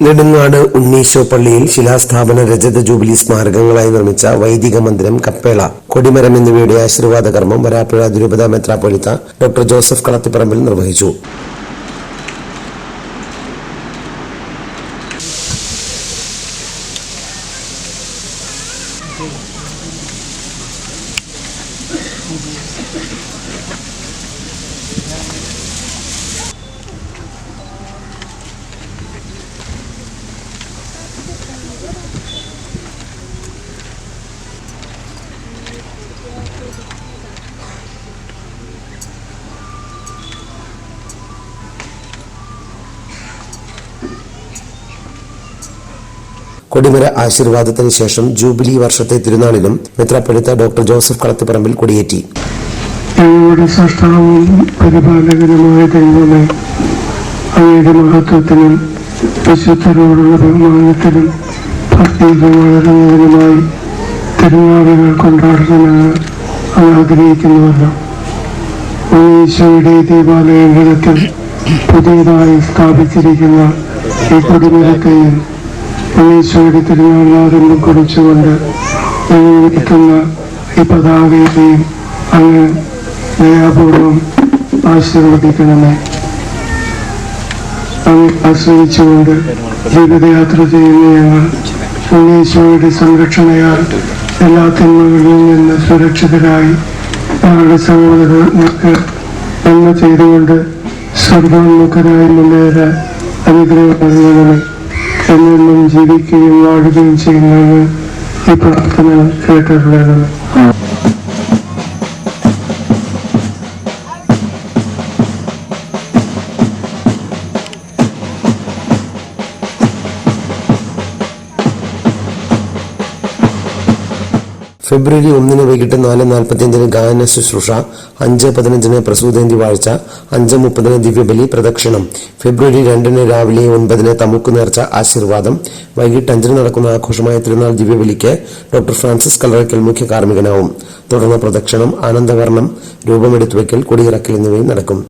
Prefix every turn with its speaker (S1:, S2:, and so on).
S1: നെടുങ്ങാട് ഉണ്ണീശോ പള്ളിയിൽ ശിലാസ്ഥാപന രജത ജൂബിലി സ്മാരകങ്ങളായി നിർമ്മിച്ച വൈദിക മന്ദിരം കപ്പേള കൊടിമരം എന്നിവയുടെ ആശീർവാദ കർമ്മം വരാപ്പുഴ ദുരൂപത മെത്രാപ്പൊലിത്ത ഡോക്ടർ ജോസഫ് കളത്തിപ്പറമ്പിൽ നിർവഹിച്ചു. കൊടിമര ആശീർവാദത്തിന് ശേഷം ജൂബിലി വർഷത്തെ തിരുനാളിലും മെത്രാപ്പൊലിത്ത ഡോക്ടർ ജോസഫ് കളത്തിപ്പറമ്പിൽ കൊടിയേറ്റി.
S2: ഞങ്ങളുടെ സൃഷ്ടാവും പരിപാലകനുമായ ദൈവമേ അങ്ങയുടെ മഹത്വത്തിനും വിശുദ്ധരോടുള്ള ബഹുമാനത്തിനും ഭക്തിയിലും വളരുന്നതിനുമായി തിരുനാളുകൾ കൊണ്ടാടണമെന്ന് ആഗ്രഹിക്കുന്നുവല്ലോ. ഈശോയുടെ ദേവാലയങ്ങളിൽ പുതിയതായി സ്ഥാപിച്ചിരിക്കുന്ന ഈ കൊടിമരത്തെയും ഈശോയുടെ തിരുനാളിനാരംഭം കുറിച്ചുകൊണ്ട് ഞങ്ങൾ ഈ പതാകയെയും അങ്ങ് ദയാപൂർവം ആശീർവദിക്കണമേ. അങ്ങ് ആശ്രയിച്ചുകൊണ്ട് ജീവിതയാത്ര ചെയ്യുന്ന ഞങ്ങൾ ഉണ്ണീശോയുടെ സംരക്ഷണയാൽ എല്ലാ തിന്മകളിൽ നിന്ന് സുരക്ഷിതരായി ഞങ്ങളുടെ സഹോദരങ്ങൾക്ക് നന്മ ചെയ്തുകൊണ്ട് സ്വർഗോന്മുഖരായി മുന്നേറാൻ അനുഗ്രഹം നൽകണമേ. എന്നെന്നും ജീവിക്കുകയും വാഴുകയും ചെയ്യുന്നതിന് ഈ പ്രാർത്ഥന കേട്ടിട്ടുള്ളതാണ്
S1: ഫെബ്രുവരി ഒന്നിന് വൈകിട്ട് നാല് നാൽപ്പത്തിയഞ്ചിന് ഗായന ശുശ്രൂഷ അഞ്ച് പതിനഞ്ചിന് പ്രസൂതേന്തി വാഴ്ച അഞ്ച് മുപ്പതിന് ദിവ്യബലി പ്രദക്ഷിണം. ഫെബ്രുവരി രണ്ടിന് രാവിലെ ഒൻപതിന് തമുക്ക് നേർച്ച ആശീർവാദം. വൈകിട്ട് അഞ്ചിന് നടക്കുന്ന ആഘോഷമായ തിരുനാൾ ദിവ്യബലിക്ക് ഡോക്ടർ ഫ്രാൻസിസ് കല്ലറയ്ക്കൽ മുഖ്യ കാർമ്മികനാവും. തുടർന്ന് പ്രദക്ഷിണം ആനന്ദവർണം രൂപമെടുത്തുവയ്ക്കൽ കൊടിയിറക്കൽ എന്നിവയും നടക്കും.